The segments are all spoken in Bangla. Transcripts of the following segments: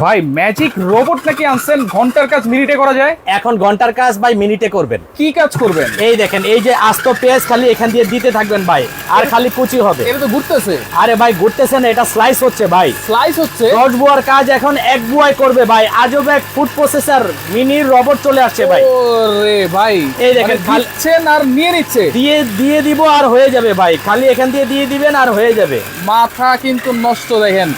ভাই ম্যাজিক রোবট নাকি আনছেন? ঘণ্টার কাজ মিনিটে করা যায়? এখন ঘণ্টার কাজ ভাই মিনিটে করবেন। কি কাজ করবেন? এই দেখেন এই যে আস্ত পেঁয়াজ খালি এখান দিয়ে দিতে থাকবেন ভাই আর খালি কুচি হবে। এটা তো ঘুরতেছে। আরে ভাই ঘুরতেছে না এটা স্লাইস হচ্ছে ভাই। স্লাইস হচ্ছে? দশ বুয়ার কাজ এখন এক বুয়ায় করবে ভাই। আজব এক ফুড প্রসেসর মিনি রোবট চলে আসছে ভাই। ওরে ভাই এই দেখেন, মানে দিচ্ছেন আর নিয়ে নিচ্ছে? দিয়ে দিয়ে দিব আর হয়ে যাবে ভাই। খালি এখান দিয়ে দিয়ে দিবেন আর হয়ে যাবে। মাথা কিন্তু নষ্ট দেখেন।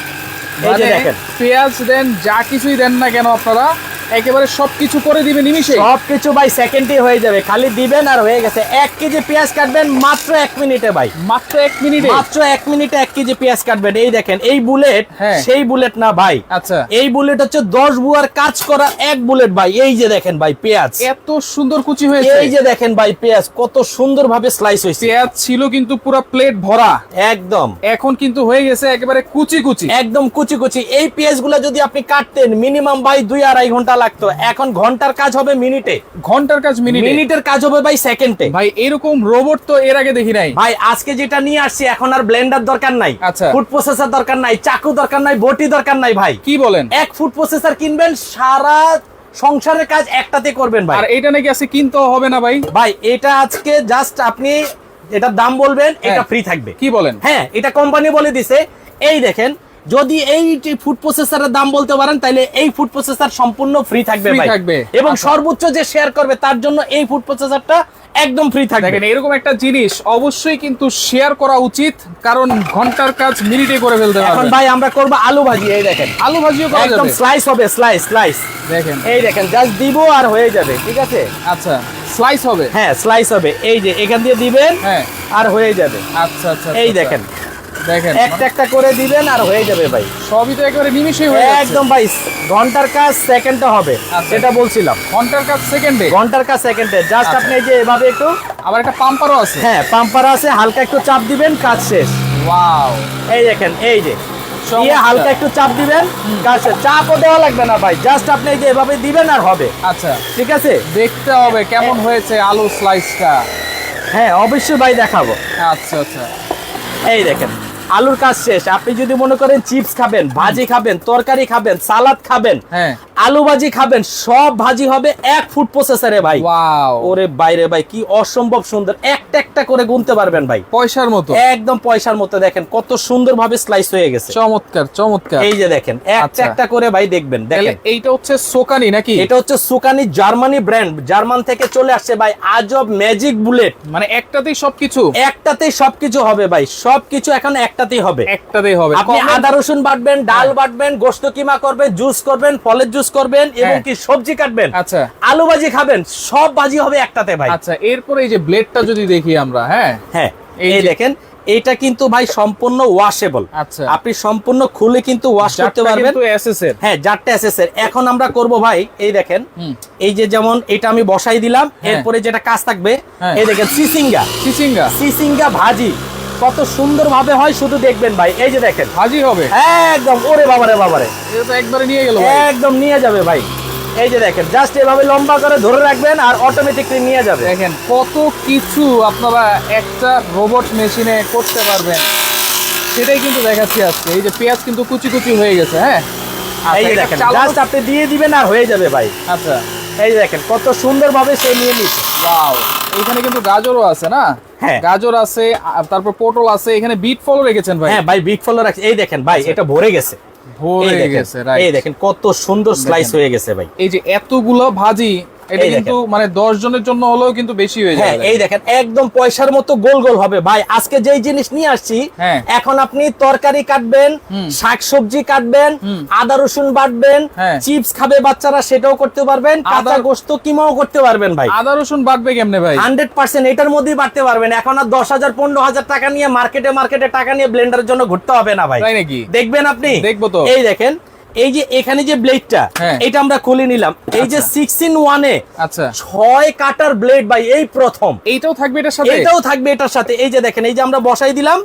এই যে মানে দেখেন। পেঁয়াজ দেন যা কিছুই দেন না কেন আপনারা একেবারে সবকিছু করে দিবে নিমিশে সবকিছু ভাই সেকেন্ডে হয়ে যাবে। খালি দিবেন আর হয়ে গেছে। এক কেজি পেঁয়াজ কাটবেন মাত্র এক মিনিটে ভাই। মাত্র এক মিনিটে? মাত্র এক মিনিটে এক কেজি পেঁয়াজ কাটবেন। এই দেখেন এই বুলেট হ্যাঁ। সেই বুলেট না ভাই। আচ্ছা। এই বুলেট হচ্ছে দশ বুয়ার কাজ করা এক বুলেট ভাই। এই যে দেখেন ভাই পেঁয়াজ। এত সুন্দর কুচি হয়েছে। এই যে দেখেন ভাই পেঁয়াজ কত সুন্দর ভাবে স্লাইস হয়েছে। পেঁয়াজ ছিল কিন্তু পুরো প্লেট ভরা। একদম। এখন কিন্তু হয়ে গেছে একেবারে কুচি কুচি। একদম কুচি কুচি। এই পেঁয়াজ যদি আপনি কাটতেন মিনিমাম ভাই দুই আড়াই ঘণ্টা লাগতো। এখন ঘণ্টার কাজ হবে মিনিটে। ঘণ্টার কাজ মিনিটে? মিনিটের কাজ হবে ভাই সেকেন্ডে। ভাই এরকম রোবট তো এর আগে দেখি নাই। ভাই আজকে যেটা নিয়ে আসছি এখন আর ব্লেন্ডার দরকার নাই। আচ্ছা। ফুড প্রসেসর দরকার নাই চাকু দরকার নাই বটি দরকার নাই ভাই। কি বলেন? এক ফুড প্রসেসর কিনবেন সারা সংসারের কাজ একটাতে করবেন ভাই। আর এটা নাকি আছে কিনতেও হবে না ভাই? ভাই এটা আজকে জাস্ট আপনি এটার দাম বলবেন এটা হ্যাঁ। ফ্রি থাকবে। কি বলেন? হ্যাঁ এটা কোম্পানি বলে দিছে। এই দেখেন যদি এই ফুড প্রসেসরের দাম বলতে পারেন তাহলে এই ফুড প্রসেসর সম্পূর্ণ ফ্রি থাকবে ভাই। থাকবে। এবং আচ্ছা। সর্বোচ্চ যে শেয়ার করবে তার জন্য এই ফুড প্রসেসরটা একদম ফ্রি থাকবে। দেখেন এরকম একটা জিনিস অবশ্যই কিন্তু শেয়ার করা উচিত কারণ ঘণ্টার কাজ মিনিটে করে ফেলতে এখন ভাই আমরা করব আলু ভাজি এই দেখেন। আলু ভাজিও করা একদম স্লাইস হবে স্লাইস স্লাইস দেখেন। এই দেখেন জাস্ট দিব আর হয়ে যাবে ঠিক আছে? আচ্ছা স্লাইস হবে। হ্যাঁ স্লাইস হবে। এই যে এখান দিয়ে দিবেন হ্যাঁ। আর হয়ে যাবে। আচ্ছা আচ্ছা এই আচ্ছা, দেখেন। দেখেন। একটা একটা করে দিবেন আর হয়ে যাবে ভাই। সবই তো একেবারে নিমিষে হয়ে যাচ্ছে। একদম ভাই ঘণ্টার কাজ সেকেন্ডে হবে আচ্ছা। সেটা বলছিলাম। ঘণ্টার কাজ সেকেন্ডে ঘণ্টার কাজ সেকেন্ডে জাস্ট আচ্ছা। আপনি এই যে এভাবে একটু আবার একটা পাম্পারও আছে। হ্যাঁ পাম্পার আছে হালকা একটু চাপ দিবেন কাজ শেষ। ওয়াও এই দেখেন এই যে। দিয়ে হালকা একটু চাপ দিবেন কাজ শেষ। চাপও দেওয়া লাগবে না ভাই জাস্ট আপনি এই যে এভাবে দিবেন আর হবে। আচ্ছা। ঠিক আছে? দেখতে হবে কেমন হয়েছে আলু স্লাইসটা হ্যাঁ অবশ্যই ভাই দেখাবো। আচ্ছা আচ্ছা। এই দেখেন। আলুর কাজ শেষ। আপনি যদি মনে করেন চিপস খাবেন, ভাজি খাবেন, তরকারি খাবেন সালাদ খাবেন হ্যাঁ। আলু ভাজি খাবেন সব ভাজি হবে এক ফুট প্রসেসরে ভাই। ওরে বাইরে ভাই কি অসম্ভব সুন্দর। একটা একটা করে গুনতে পারবেন ভাই। পয়সার মতো। একদম পয়সার মতো দেখেন কত সুন্দর ভাবে স্লাইস হয়ে গেছে। চমৎকার চমৎকার। এই যে দেখেন একটা আচ্ছা। একটা করে ভাই দেখবেন দেখেন। এইটা হচ্ছে সোকানি নাকি? এটা হচ্ছে সুকানি জার্মানি ব্র্যান্ড জার্মান থেকে চলে আসছে ভাই আজব ম্যাজিক বুলেট মানে একটাতেই সবকিছু? একটাতেই সবকিছু হবে ভাই সবকিছু এখন একটাতেই হবে। একটাতেই হবে। আপনি আদা রসুন বাটবেন ডাল বাটবেন গোস্ত কিমা করবেন জুস করবেন ফলের জুস করবেন এবং হ্যাঁ। কি সবজি কাটবেন। আচ্ছা। আলু ভাজি খাবেন সব ভাজি হবে একটাতে ভাই। আচ্ছা এরপরে এই যে ব্লেডটা যদি দেখি আমরা হ্যাঁ? হ্যাঁ এই দেখেন এটা কিন্তু ভাই সম্পূর্ণ ওয়াশেবল আচ্ছা। আপনি সম্পূর্ণ খুলে কিন্তু ওয়াশ করতে পারবেন। হ্যাঁ যারটা এসএসএর এখন আমরা করব ভাই এই দেখেন এই যে যেমন এটা আমি বসাই দিলাম হ্যাঁ। এরপরে যেটা কাজ থাকবে হ্যাঁ। এই দেখেন সিসিঙ্গা। চিচিঙ্গা সিসিঙ্গা ভাজি। কত সুন্দর ভাবে হয় শুধু দেখবেন ভাই। এই যে দেখেন। ভাজি হবে। একদম ওরে বাবারে বাবারে। এটা তো একবারে নিয়ে গেল একদম নিয়ে যাবে ভাই। এই যে দেখেন জাস্ট এভাবে লম্বা করে ধরে রাখবেন আর অটোমেটিকলি নিয়ে যাবে। দেখেন কত কিছু আপনারা একটা রোবট মেশিনে করতে পারবেন। সেটাই কিন্তু দেখাচ্ছি আজকে। এই যে পেঁয়াজ কিন্তু কুচি কুচি হয়ে গেছে হ্যাঁ? আচ্ছা, এই যে দেখেন জাস্ট আপনি দিয়ে দিবেন আর হয়ে যাবে ভাই। আচ্ছা। এই যে দেখেন কত সুন্দরভাবে সে নিয়ে নিচ্ছে। ওয়াও এখানে কিন্তু গাজরও আছে না? হ্যাঁ। গাজর আছে তারপর পটল আছে এখানে বিট ফল রেখেছেন ভাই? হ্যাঁ ভাই বিট ফল রাখছে। এই দেখেন ভাই এটা ভরে গেছে। ভরে গেছে এই দেখেন কত সুন্দর স্লাইস হয়ে গেছে ভাই। এই যে এতগুলো ভাজি এটা কিন্তু মানে দশ জনের জন্য হলেও কিন্তু বেশি হয়ে হ্যাঁ যাবে। এই দেখেন একদম পয়সার মতো গোল গোল হবে। ভাই আজকে যেই জিনিস নিয়ে আসছি হ্যাঁ। এখন আপনি তরকারি কাটবেন হুম। শাক সবজি কাটবেন আদা রসুন বাটবেন হ্যাঁ। চিপস খাবে বাচ্চারা সেটাও করতে পারবেন কাঁচা গোস্ত কিমাও করতে পারবেন ভাই। আদা রসুন বাটবে কেমনে ভাই? হান্ড্রেড পার্সেন্ট এটার মধ্যেই বাড়তে পারবেন। এখন আর দশ হাজার পনেরো হাজার টাকা নিয়ে মার্কেটে মার্কেটে টাকা নিয়ে ব্লেন্ডারের জন্য ঘুরতে হবে না ভাই। নাকি? দেখবেন আপনি? দেখব তো। এই দেখেন এই যে এখানে যে ব্লেডটা হ্যাঁ। এটা আমরা খুলে নিলাম। এই যে আচ্ছা। সিক্স ইন ওয়ানে আচ্ছা। ছয় কাটার ব্লেড ভাই এই প্রথম। এইটাও থাকবে এটার সাথে? এটাও থাকবে এটার সাথে। এই যে দেখেন এই যে আমরা বসাই দিলাম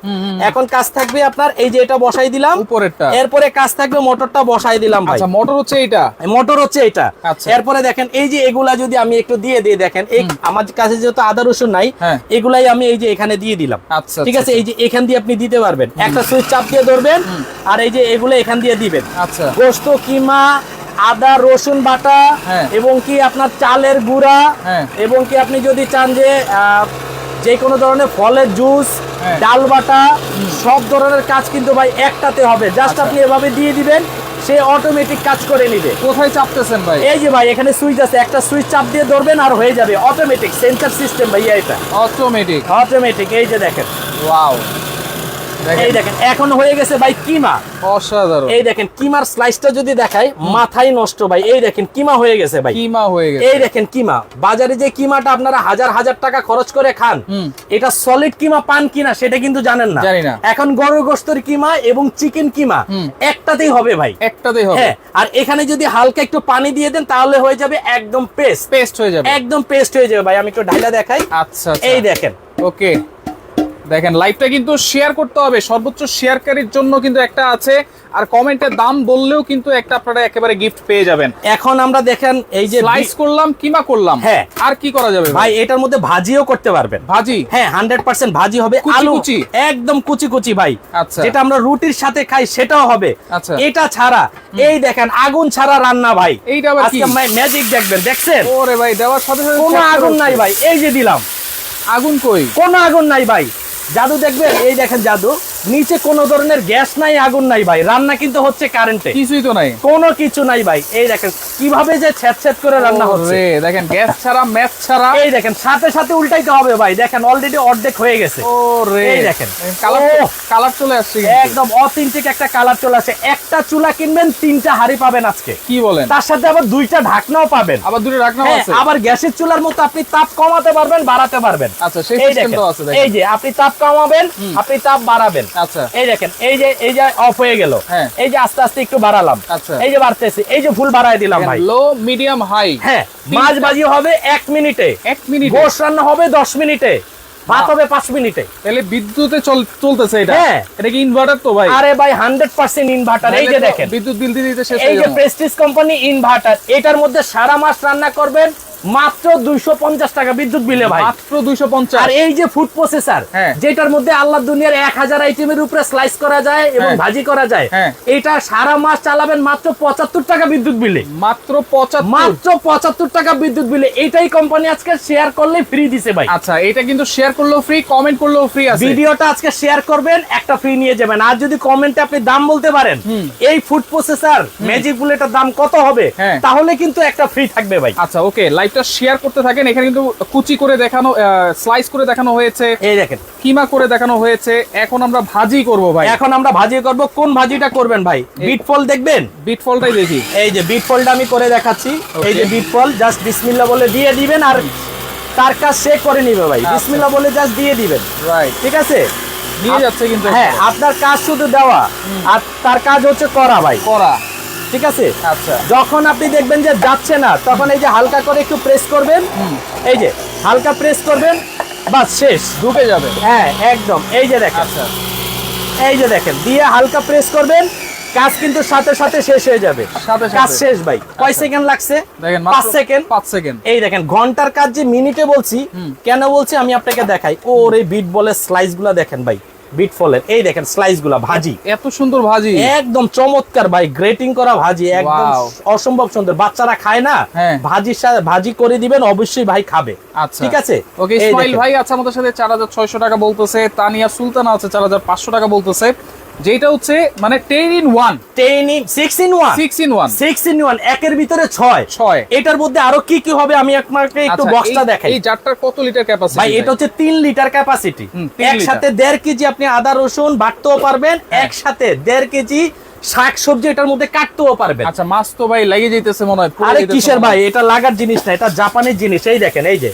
এখন কাজ থাকবে আপনার এই যে এটা বসাই দিলাম। উপরেরটা। এরপরে কাজ থাকবে মোটরটা বসাই দিলাম ভাই। আচ্ছা মোটর হচ্ছে এইটা? মোটর হচ্ছে এটা আচ্ছা। এরপরে দেখেন এই যে এগুলা যদি আমি একটু দিয়ে দিই দেখেন এই আমার কাছে যেহেতু আদা রসুন নাই হ্যাঁ। এগুলাই আমি এই যে এখানে দিয়ে দিলাম। আচ্ছা ঠিক আছে? এই যে এখান দিয়ে আপনি দিতে পারবেন। একটা সুইচ চাপ দিয়ে ধরবেন আর এই যে এগুলো এখান দিয়ে দিবেন। আচ্ছা। গোস্ত কিমা আদা রসুন বাটা হ্যাঁ। এবং কি আপনার চালের গুঁড়া হ্যাঁ। এবং কি আপনি যদি চান যে যে কোনো ধরনের ফলের জুস হ্যাঁ। ডাল বাটা সব ধরনের কাজ কিন্তু ভাই একটাতে হবে। জাস্ট আচ্ছা। আপনি এভাবে দিয়ে দিবেন সে অটোমেটিক কাজ করে নিবে। কোথায় চাপতেছেন ভাই? এই যে ভাই এখানে সুইচ আছে। একটা সুইচ চাপ দিয়ে ধরবেন আর হয়ে যাবে। অটোমেটিক সেন্সার সিস্টেম ভাইয়া এটা। অটোমেটিক অটোমেটিক এই যে দেখেন। ওয়াও এই দেখেন এখন হয়ে গেছে ভাই কিমা। অসাধারণ। এই দেখেন কিমার স্লাইসটা যদি দেখাই মাথায় নষ্ট ভাই। এই দেখেন কিমা হয়ে গেছে ভাই। কিমা হয়ে গেছে। এই দেখেন কিমা। বাজারে যে কিমাটা আপনারা হাজার হাজার টাকা খরচ করে খান এটা সলিড কিমা পান কিনা সেটা কিন্তু জানেন না। জানি না। এখন গরু গোস্তর কিমা এবং চিকেন কিমা একটাতেই হবে ভাই। একটাতেই হবে। হ্যাঁ আর এখানে যদি হালকা একটু পানি দিয়ে দেন তাহলে হয়ে যাবে একদম পেস্ট পেস্ট হয়ে যাবে। একদম পেস্ট হয়ে যাবে ভাই আমি একটু ঢাইলা দেখাই। আচ্ছা এই দেখেন। ওকে দেখেন লাইভটা কিন্তু শেয়ার করতে হবে। সর্বোচ্চ শেয়ারকারীর জন্য কিন্তু একটা আছে। আর কমেন্টের দাম বললেও কিন্তু একটা আপনারা একেবারে গিফট পেয়ে যাবেন। এখন আমরা দেখেন এই যে স্লাইস করলাম কিমা করলাম? হ্যাঁ। আর কি করা যাবে ভাই? এটার মধ্যে ভাজিও করতে পারবেন। ভাজি? হ্যাঁ হান্ড্রেড পার্সেন্ট ভাজি হবে। আলু কুচি? একদম কুচি কুচি ভাই। আচ্ছা। যেটা আমরা রুটির সাথে খাই সেটাও হবে। আচ্ছা। এটা ছাড়া এই দেখেন আগুন ছাড়া রান্না ভাই। এইটা আবার কি? আজকে ম্যাজিক দেখবেন দেখছেন? ওরে ভাই দেওয়ার সাথে সাথে কোনো আগুন নাই ভাই এই যে দিলাম। আগুন কই? কোনো আগুন নাই ভাই। জাদু দেখবেন? এই দেখেন জাদু। নিচে কোনো ধরনের গ্যাস নাই আগুন নাই ভাই। রান্না কিন্তু হচ্ছে কারেন্টে কিছুই তো নাই। কোনো কিছু নাই ভাই। এই দেখেন কীভাবে যে ছ্যাঁত ছ্যাঁত করে রান্না হচ্ছে। দেখেন গ্যাস ছাড়া ম্যাচ ছাড়া। এই দেখেন সাথে সাথে উল্টাইতে হবে ভাই। দেখেন অলরেডি অর্ধেক হয়ে গেছে। ও রে এই দেখেন। কালার কালার চলে আসছে একদম অথেন্টিক একটা কালার চলে আসে একটা চুলা কিনবেন তিনটা হাড়ি পাবেন আজকে। কি বলেন? তার সাথে আবার দুইটা ঢাকনাও পাবেন। আবার দুটো রাখনাও হ্যাঁ, আছে? আবার গ্যাসের চুলার মতো আপনি তাপ কমাতে পারবেন বাড়াতে পারবেন। আচ্ছা সেই এই সিস্টেমটাও আছে দেখেন। এই যে আপনি তাপ কমাবেন আপনি তাপ বাড়াবেন। আচ্ছা। এই দেখেন এই যে এই যে অফ হয়ে গেল হ্যাঁ। এই যে আস্তে আস্তে একটু বাড়ালাম আচ্ছা। এই যে বাড়তেছে এই যে ফুল বাড়ায় দিলাম ভাই। লো মিডিয়াম হাই হ্যাঁ মাছ ভাজি হবে এক মিনিটে। এক মিনিট। গোশ রান্না হবে দশ মিনিটে। ভাত হবে পাঁচ মিনিটে। তাহলে বিদ্যুতে চলতেছে এটা। হ্যাঁ। এটা কি ইনভার্টার তো ভাই? আরে ভাই হান্ড্রেড পার্সেন্ট ইনভার্টার এই যে দেখেন। বিদ্যুৎ বিল দিতে দিতে এই যে প্রেস্টিজ কোম্পানি ইনভার্টার এটার মধ্যে সারা মাস রান্না করবেন মাত্র দুইশো পঞ্চাশ টাকা বিদ্যুৎ বিলে ভাই। মাত্র দুইশো পঞ্চাশ। আর এই যে ফুড প্রসেসর হ্যাঁ। যেটার মধ্যে আল্লাহ দুনিয়ার এক হাজার আইটেমের উপরে স্লাইস করা যায় এবং হ্যাঁ। ভাজি করা যায় হ্যাঁ। এটা সারা মাস চালাবেন মাত্র পঁচাত্তর টাকা বিদ্যুৎ বিলে। মাত্র মাত্র পঁচাত্তর টাকা বিদ্যুৎ বিলে। এটাই কোম্পানি আজকে শেয়ার করলে ফ্রি দিছে ভাই। আচ্ছা এটা কিন্তু শেয়ার করলেও ফ্রি কমেন্ট করলেও ফ্রি আছে। ভিডিওটা আজকে শেয়ার করবেন একটা ফ্রি নিয়ে যাবেন। আর যদি কমেন্টে আপনি দাম বলতে পারেন এই ফুড প্রসেসর ম্যাজিক বুলেটের দাম কত হবে। তাহলে কিন্তু একটা ফ্রি থাকবে ভাই। আচ্ছা ওকে লাইভটা শেয়ার করতে থাকেন। এখানে কিন্তু কুচি করে দেখানো স্লাইস করে দেখানো হয়েছে। এই দেখেন। কিমা করে দেখানো হয়েছে। এখন আমরা ভাজি করব ভাই। এখন আমরা ভাজি করব। কোন ভাজিটা করবেন ভাই? বিট ফল দেখবেন? বিট ফলটাই দেখি। এই যে বিট ফলটা আমি করে দেখাচ্ছি। এই যে. বিট ফল জাস্ট বিসমিল্লাহ বলে দিয়ে দিবেন আর তার কাজ সে করে নিবে ভাই। আচ্ছা। বিসমিল্লাহ বলে জাস্ট দিয়ে দিবেন। রাইট ঠিক আছে? দিয়ে যাচ্ছে কিন্তু হ্যাঁ আপনার কাজ শুধু দেওয়া। আর তার কাজ হচ্ছে করা ভাই। করা। ঠিক আছে? আচ্ছা। যখন আপনি দেখবেন যে যাচ্ছে না তখন এই যে হালকা করে একটু প্রেস করবেন। এই যে হালকা প্রেস করবেন বাস শেষ। ঢুকে যাবে। হ্যাঁ একদম। এই যে দেখেন। আচ্ছা। এই যে দেখেন দিয়ে হালকা প্রেস করবেন কাজ কিন্তু সাথে সাথে শেষ হয়ে যাবে। কাজ শেষ ভাই। কয় আচ্ছা। সেকেন্ড লাগছে? দেখেন পাঁচ সেকেন্ড পাঁচ সেকেন্ড এই দেখেন ঘণ্টার কাজ যে মিনিটে বলছি কেন বলছি আমি আপনাকে দেখাই? ওর এই বিট বলের স্লাইসগুলা দেখেন ভাই। বিট ফলের। এই দেখেন স্লাইসগুলা ভাজি। এত সুন্দর ভাজি। একদম চমৎকার ভাই গ্রেটিং করা ভাজি একদম অসম্ভব সুন্দর। বাচ্চারা খায় না হ্যাঁ। ভাজির সাথে ভাজি করে দিবেন অবশ্যই ভাই খাবে। আচ্ছা। ঠিক আছে? ওকে ইসমাইল ভাই আচ্ছা আমাদের সাথে চার হাজার ছয়শো টাকা বলতেছে। তানিয়া সুলতানা আছে চার হাজার পাঁচশো টাকা বলতেছে। যেটা হচ্ছে মানে ten in one ten in six in one six in one six in one একের ভিতরে ছয়। ছয়। এটার মধ্যে আরও কি কি হবে? আমি আপনাকে একটু আচ্ছা, বক্সটা দেখাই। এই জারটার কত লিটার ক্যাপাসিটি ভাই এটা? হচ্ছে তিন লিটার ক্যাপাসিটি একসাথে দেড় কেজি আপনি আদা রসুন বাটতেও পারবেন হ্যাঁ। একসাথে দেড় কেজি শাক সবজি এটার মধ্যে কাটতেও পারবেন। আচ্ছা মাছ তো ভাই লাগিয়ে যাইতেছে মনে হয় আরে কিসের ভাই এটা লাগার জিনিস না এটা জাপানের জিনিস এই দেখেন এই যে।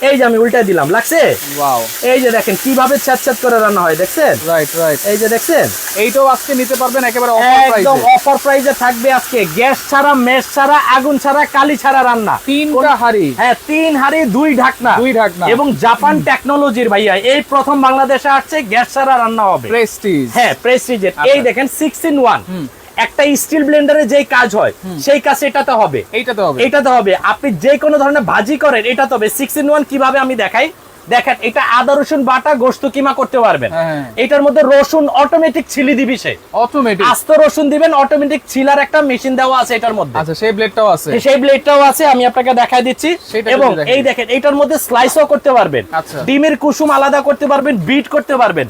এই যে আমি উল্টা দিলাম লাগছে? ওয়াও এই যে দেখেন কীভাবে ছ্যাঁত ছ্যাঁত করে রান্না হয় দেখছেন? রাইট রাইট এই যে দেখছেন? এইটাও আজকে নিতে পারবেন একেবারে অফার একদম অফার প্রাইজে থাকবে আজকে। গ্যাস ছাড়া মেশ ছাড়া আগুন ছাড়া কালি ছাড়া রান্না। তিনটা হাড়ি। হ্যাঁ তিন হাড়ি দুই ঢাকনা। দুই ঢাকনা। এবং জাপান টেকনোলজির ভাইয়া এই প্রথম বাংলাদেশে আসছে গ্যাস ছাড়া রান্না হবে। প্রেস্টিজ হ্যাঁ প্রেস্টিজের আচ্ছা। এই দেখেন সিক্স ইন ওয়ান হুম। একটা স্টিল ব্লেন্ডারে যে কাজ হয় সেই কাজ এটাতে হবে। এটাতে হবে। এটাতে হবে। আপনি যে কোনো ধরনের ভাজি করেন এটাতে হবে। সিক্স ইন ওয়ান কীভাবে আমি দেখাই? দেখেন এটা আদা রসুন বাটা গোস্ত কিমা করতে পারবেন। হ্যাঁ। এটার মধ্যে রসুন অটোমেটিক ছিলি দিবি সে। অটোমেটিক আস্ত রসুন দিবেন অটোমেটিক ছিলার একটা মেশিন দেওয়া আছে এটার মধ্যে। আচ্ছা সেই ব্লেডটাও আছে। সেই ব্লেডটাও আছে আমি আপনাকে দেখাই দিচ্ছি। এবং এই দেখেন এটার মধ্যে স্লাইসও করতে পারবেন। আচ্ছা। ডিমের কুসুম আলাদা করতে পারবেন বিট করতে পারবেন?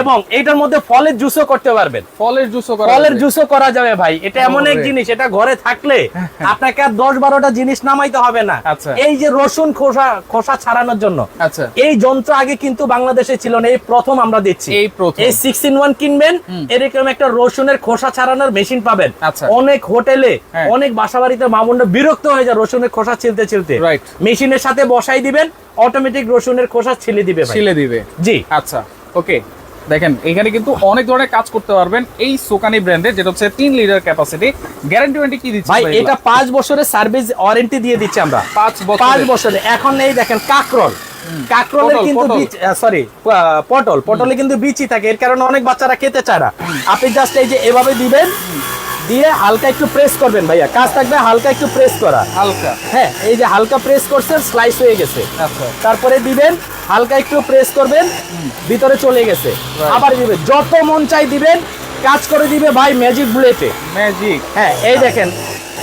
এবং এটার মধ্যে ফলের জুসও করতে পারবেন। ফলের জুসও করা ফলের। জুসও করা যাবে ভাই এটা এমন এক জিনিস এটা ঘরে থাকলে আপনাকে আর দশ বারোটা জিনিস নামাইতে হবে না। আচ্ছা। এই যে রসুন খোসা খোসা ছাড়ানোর জন্য আচ্ছা। এই যন্ত্র আগে কিন্তু বাংলাদেশে ছিল না এই প্রথম আমরা দিচ্ছি এই প্রথম। এই সিক্স ইন ওয়ান কিনবেন এরকম একটা রসুনের খোসা ছাড়ানোর মেশিন পাবেন আচ্ছা। অনেক হোটেলে হ্যাঁ। অনেক বাসা বাড়িতে মামুন্ড বিরক্ত হয়ে যায় রসুনের খোসা ছিলতে ছিলতে. মেশিনের সাথে বসাই দিবেন অটোমেটিক রসুনের খোসা ছিলে দিবে ছিলে দিবে জি আচ্ছা ওকে দেখেন এখানে কিন্তু অনেক ধরনের কাজ করতে পারবেন এই সোকানি ব্র্যান্ডের যেটা হচ্ছে তিন লিটার ক্যাপাসিটি গ্যারান্টি ওয়ারেন্টি কি দিচ্ছে ভাই এটা পাঁচ বছরের সার্ভিস ওয়ারেন্টি দিয়ে দিচ্ছি আমরা। পাঁচ বছর পাঁচ বছরে এখন এই দেখেন কাকরল। কাকরলের পটল, কিন্তু পটল। সরি পটল। পটলে কিন্তু বিচি থাকে এর কারণে অনেক বাচ্চারা খেতে চায় না। আপনি জাস্ট এই যে এভাবে দিবেন দিয়ে হালকা একটু প্রেস করবেন ভাইয়া। কাজ থাকবে হালকা একটু প্রেস করা। হালকা। হ্যাঁ এই যে হালকা প্রেস করছেন স্লাইস হয়ে গেছে। আচ্ছা। তারপরে দিবেন হালকা একটু প্রেস করবেন ভিতরে চলে গেছে। আবার দিবেন যত মন চাই দিবেন কাজ করে দিবে ভাই ম্যাজিক বুলেটে ম্যাজিক হ্যাঁ এই দেখেন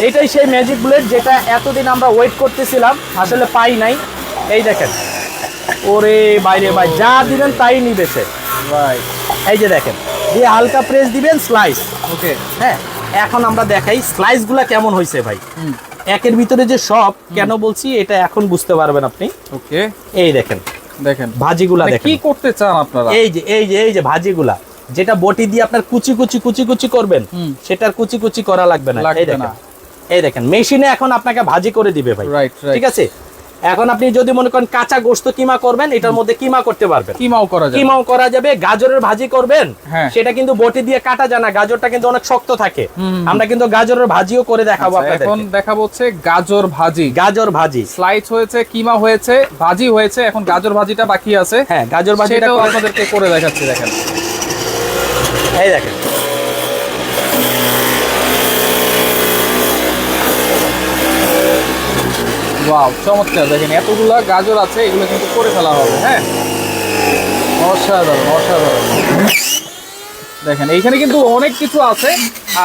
এইটাই সেই ম্যাজিক বুলেট যেটা এতদিন আমরা ওয়েট করতেছিলাম আসলে পাই নাই। এই দেখেন ওরে বাইরে ভাই যা দিবেন তাই নিবেছে ভাই এই যে দেখেন দিয়ে হালকা প্রেস দিবেন স্লাইস ওকে হ্যাঁ এখন আমরা দেখাই স্লাইসগুলা কেমন হয়েছে ভাই। একের ভিতরে যে সব কেন বলছি এটা এখন বুঝতে পারবেন আপনি। ওকে এই দেখেন দেখেন। ভাজিগুলা মানে দেখেন। কি করতে চান আপনারা? এই যে এই যে এই যে ভাজিগুলা যেটা বটি দিয়ে আপনার কুচি কুচি কুচি কুচি করবেন। সেটার কুচি কুচি করা লাগবে না। এই দেখেন। এই দেখেন মেশিনে এখন আপনাকে ভাজি করে দিবে ভাই. ঠিক আছে? এখন আপনি যদি মনে করেন কাঁচা গোস্ত কিমা করবেন এটার মধ্যে কিমা করতে পারবেন। কিমাও করা যায় কিমাও করা যাবে গাজরের ভাজি করবেন হ্যাঁ। সেটা কিন্তু বটি দিয়ে কাটা যায় না গাজরটা কিন্তু অনেক শক্ত থাকে। আমরা কিন্তু গাজরের ভাজিও করে দেখাবো আচ্ছা, এখন দেখাবো হচ্ছে গাজর ভাজি। গাজর ভাজি। স্লাইস হয়েছে কিমা হয়েছে ভাজি হয়েছে এখন গাজর ভাজিটা বাকি আছে। হ্যাঁ গাজর ভাজিটা করে- আপনাদেরকে করে দেখাচ্ছি দেখেন। এই দেখেন। ওয়াও চমৎকার। দেখেন, এতগুলা গাজর আছে, এগুলো কিন্তু করে ফেলা হবে হ্যাঁ? অসাধারণ অসাধারণ। দেখেন, এইখানে কিন্তু অনেক কিছু আছে,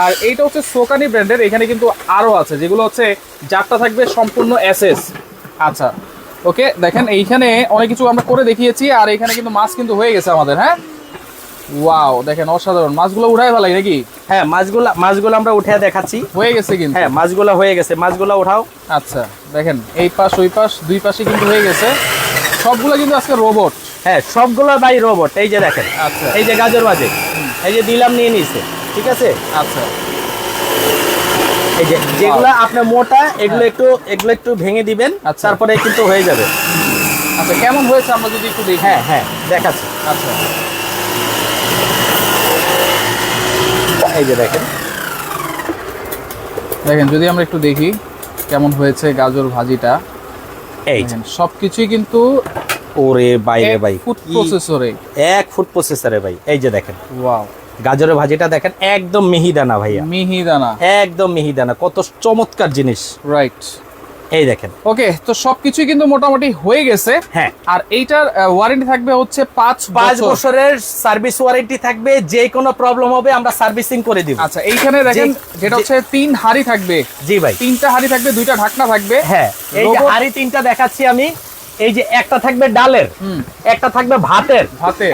আর এইটা হচ্ছে সোকানি ব্র্যান্ডের, এখানে কিন্তু আরও আছে, যেগুলো হচ্ছে জারটা থাকবে সম্পূর্ণ এসএস আচ্ছা ওকে, দেখেন, এইখানে অনেক কিছু আমরা করে দেখিয়েছি, আর এখানে কিন্তু মাছ কিন্তু হয়ে গেছে আমাদের হ্যাঁ? ওয়াও দেখেন অসাধারণ। মাছগুলো উঠাই ফেলাই নাকি? হ্যাঁ মাছগুলা মাছগুলো আমরা উঠে দেখাচ্ছি। হয়ে গেছে কিন্তু। হ্যাঁ মাছগুলা হয়ে গেছে। মাছগুলা উঠাও। আচ্ছা দেখেন এই পাশ ওই পাশ দুই পাশে কিন্তু হয়ে গেছে। সবগুলো কিন্তু আজকে রোবট হ্যাঁ সবগুলো বাই রোবট এই যে দেখেন আচ্ছা। এই যে গাজর বাজে। এই যে দিলাম নিয়ে নিছে। ঠিক আছে? আচ্ছা। এই যে যেগুলো আপনার মোটা এগুলো একটু এগুলো একটু ভেঙে দিবেন আচ্ছা। তারপরে কিন্তু হয়ে যাবে। আচ্ছা কেমন হয়েছে আমরা যদি একটু দেখি? হ্যাঁ হ্যাঁ দেখাচ্ছি। আচ্ছা। এই যে দেখেন। দেখেন যদি আমরা একটু দেখি কেমন হয়েছে গাজর ভাজিটা। এই সব দেখেন সবকিছুই কিন্তু ওরে বাইরে ভাই ফুড প্রসেসরে এক ফুড প্রসেসরে ভাই এই যে দেখেন। ওয়াও। গাজরের ভাজিটা দেখেন একদম মিহিদানা ভাইয়া। মিহিদানা একদম মিহিদানা কত চমৎকার জিনিস। রাইট এই দেখেন। ওকে তো সবকিছুই কিন্তু মোটামুটি হয়ে গেছে। হ্যাঁ। আর এইটার ওয়ারেন্টি থাকবে হচ্ছে পাঁচ পাঁচ বছরের সার্ভিস ওয়ারেন্টি থাকবে যে কোনো প্রবলেম হবে আমরা সার্ভিসিং করে দিব। আচ্ছা এইখানে দেখেন যেটা হচ্ছে তিন হাড়ি থাকবে। জি ভাই। তিনটা হাড়ি থাকবে দুইটা ঢাকনা থাকবে। হ্যাঁ এই হাড়ি তিনটা দেখাচ্ছি আমি। এই যে একটা থাকবে ডালের একটা থাকবে ভাতের।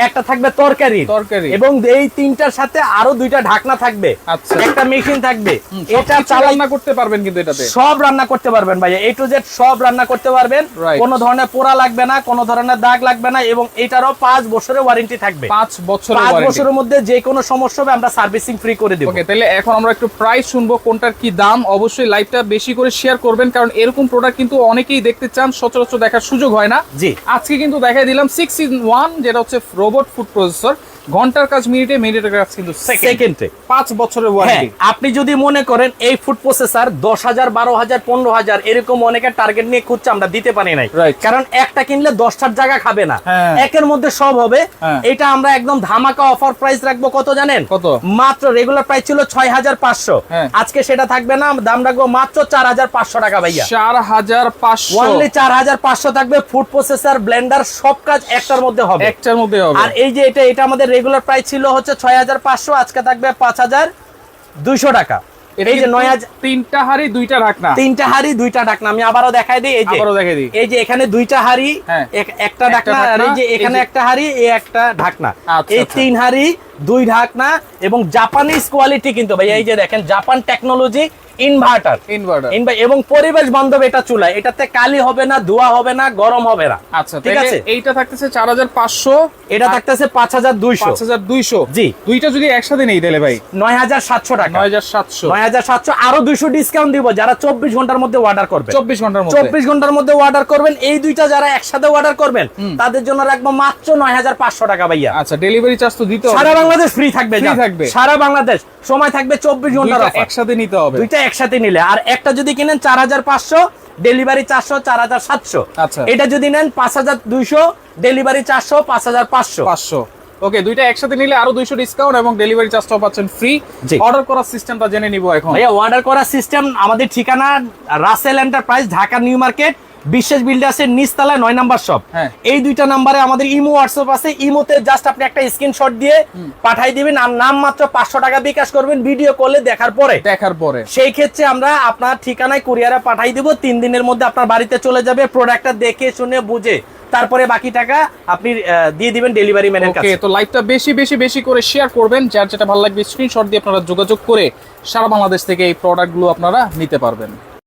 একটা থাকবে তরকারি তরকারি। এবং এই তিনটার সাথে আরও দুইটা ঢাকনা থাকবে আচ্ছা। একটা মেশিন থাকবে। এটা এটা করতে পারবেন কিন্তু এটাতে। সব রান্না করতে পারবেন ভাইয়া এ টু জেড সব রান্না করতে পারবেন। কোনো ধরনের পোড়া লাগবে না কোনো ধরনের দাগ লাগবে না এবং এটারও পাঁচ বছরের ওয়ারেন্টি থাকবে। পাঁচ বছর পাঁচ বছরের মধ্যে যে কোনো সমস্যা হবে আমরা সার্ভিসিং ফ্রি করে দেবো। তাহলে এখন আমরা একটু প্রাইস শুনব কোনটার কি দাম। অবশ্যই লাইভটা বেশি করে শেয়ার করবেন কারণ এরকম প্রোডাক্ট কিন্তু অনেকেই দেখতে চান সচরাচর দেখার সুযোগ হয় না। জি। আজকে কিন্তু দেখাই দিলাম সিক্স ইন ওয়ান যেটা হচ্ছে রোবট ফুড প্রসেসর ঘণ্টার কাজ মিনিটে মিনিটের কাজ কিন্তু সেকেন্ডে পাঁচ বছরের হ্যাঁ ওয়ারেন্টি আপনি যদি মনে করেন এই ফুড প্রসেসর দশ হাজার বারো হাজার পনেরো হাজার এরকম অনেকের টার্গেট নিয়ে খুঁজছে আমরা দিতে পারি নাই। কারণ একটা কিনলে দশটার জায়গা খাবে না। হ্যাঁ। একের মধ্যে সব হবে। হ্যাঁ। এটা আমরা একদম ধামাকা অফার প্রাইস রাখব কত জানেন? কত? মাত্র রেগুলার প্রাইস ছিল ছয় হাজার পাঁচশো। হ্যাঁ। আজকে সেটা থাকবে না দাম রাখব মাত্র চার হাজার পাঁচশো টাকা ভাইয়া। চার হাজার পাঁচশো। ওনলি চার হাজার পাঁচশো থাকবে ফুড প্রসেসর ব্লেন্ডার সব কাজ একটার মধ্যে হবে। একটার মধ্যে হবে। আর এই যে এটা এটা আমাদের রেগুলার প্রাইস ছিল হচ্ছে ছয় হাজার পাঁচশো আজকে থাকবে পাঁচ হাজার দুইশো টাকা এটা এই যে নয় তিনটা হাড়ি দুইটা ঢাকনা তিনটা হাড়ি দুইটা ডাকনা আমি আবারও দেখাই দিই এই যে আবারও দেখে দিই এই যে এখানে দুইটা হাড়ি। একটা ডাকনা আর এই যে ঢাকনা, এখানে একটা হাড়ি এই একটা ঢাকনা আচ্ছা, এই আচ্ছা। তিন হাড়ি দুই ঢাকনা এবং জাপানিজ কোয়ালিটি কিন্তু ভাই এই যে দেখেন জাপান টেকনোলজি ইনভার্টার। ইনভার্টার। এবং পরিবেশ বান্ধব এটা চুলা এটাতে কালি হবে না ধোয়া হবে না গরম হবে না। আচ্ছা ঠিক আছে? এইটা থাকতেছে চার হাজার পাঁচশো এটা থাকতেছে পাঁচ হাজার দুইশো। পাঁচ হাজার দুইশো। জি। দুইটা যদি একসাথে নেই তাহলে ভাই? নয় হাজার সাতশো টাকা। নয় হাজার সাতশো। নয় হাজার সাতশো আরও দুইশো ডিসকাউন্ট দিব। যারা চব্বিশ ঘণ্টার মধ্যে অর্ডার করবে চব্বিশ ঘণ্টার মধ্যে। চব্বিশ ঘণ্টার মধ্যে অর্ডার করবেন। এই দুইটা যারা একসাথে অর্ডার করবেন তাদের জন্য রাখব মাত্র নয় হাজার পাঁচশো টাকা ভাইয়া। আচ্ছা ডেলিভারি চার্জ তো দিতে সারা বাংলাদেশ ফ্রি থাকবে থাকবে। সারা বাংলাদেশ। সময় থাকবে চব্বিশ দুইটা একসাথে নিতে হবে। দুইটা একসাথে নিলে। আর একটা যদি কিনেন চার হাজার পাঁচশো ডেলিভারি চারশো চার হাজার সাতশো। আচ্ছা। এটা যদি নেন পাঁচ হাজার দুইশো ডেলিভারি চারশো পাঁচ হাজার পাঁচশো। পাঁচশো। ওকে দুইটা একসাথে নিলে আরও দুইশো ডিসকাউন্ট এবং ডেলিভারি চার্জটাও পাচ্ছেন ফ্রি অর্ডার করার সিস্টেমটা জেনে নিব এখন। ভাইয়া অর্ডার করার সিস্টেম আমাদের ঠিকানা Rasel enterprise Dhaka New Market বিশেষ বিল্ডার্সের নিচতলায় নয় নাম্বার শপ হ্যাঁ। এই দুইটা নাম্বারে আমাদের ইমো হোয়াটসঅ্যাপ আছে। ইমোতে জাস্ট আপনি একটা স্ক্রিনশট দিয়ে পাঠাই দিবেন আর নাম মাত্র পাঁচশো টাকা বিকাশ করবেন ভিডিও কলে দেখার পরে। দেখার পরে। সেই ক্ষেত্রে আমরা আপনার ঠিকানায় কুরিয়ারে পাঠাই দিব। তিন দিনের মধ্যে আপনার বাড়িতে চলে যাবে প্রোডাক্টটা দেখে শুনে বুঝে। তারপরে বাকি টাকা আপনি দিয়ে দিবেন ডেলিভারি ম্যানের কাছে। তো লাইভটা বেশি বেশি বেশি করে শেয়ার করবেন। যার যেটা ভালো লাগবে স্ক্রিনশট দিয়ে আপনারা যোগাযোগ করে সারা বাংলাদেশ থেকে এই প্রোডাক্টগুলো আপনারা নিতে পারবেন।